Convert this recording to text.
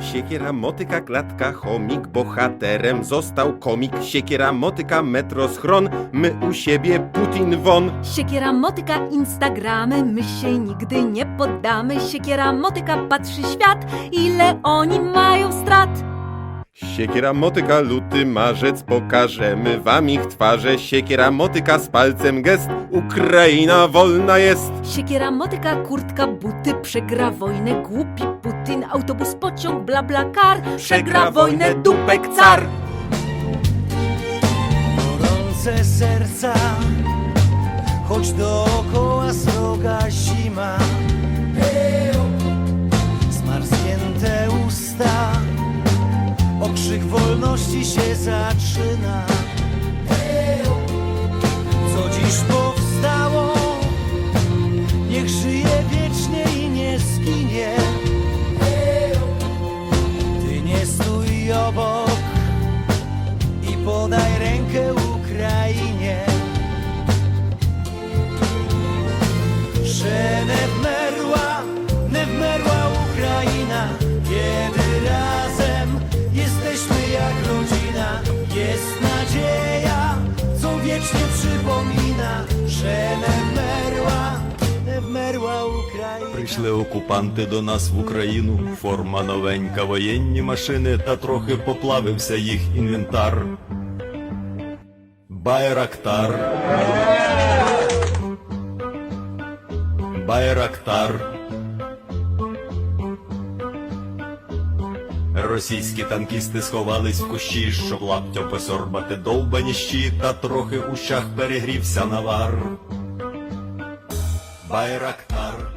Siekiera, motyka, klatka, chomik, bohaterem został komik. Siekiera, motyka, metro, schron, my u siebie, Putin won. Siekiera, motyka, Instagramy, my się nigdy nie poddamy. Siekiera, motyka, patrzy świat, ile oni mają strat. Siekiera, motyka, luty, marzec, pokażemy wam ich twarze. Siekiera, motyka, z palcem gest, Ukraina wolna jest. Siekiera, motyka, kurtka, buty, przegra wojnę, głupi Putin, autobus, pociąg, bla bla kar, przegra wojnę, dupek car. gorące serca, choć dookoła sroga zima. Zmarznięte usta, okrzyk wolności się zaczyna. Obok i podaj rękę Ukrainie. Że nie wmerła, nie wmerła Ukraina, kiedy razem jesteśmy jak rodzina. Jest nadzieja, co wiecznie przypomina, że nie Прийшли окупанти до нас в Україну, форма новенька, воєнні машини, та трохи поплавився їх інвентар. Байрактар. Байрактар. Російські танкісти сховались в кущі, щоб лаптя посорбати довбані щі, та трохи у щах перегрівся навар. Байрактар.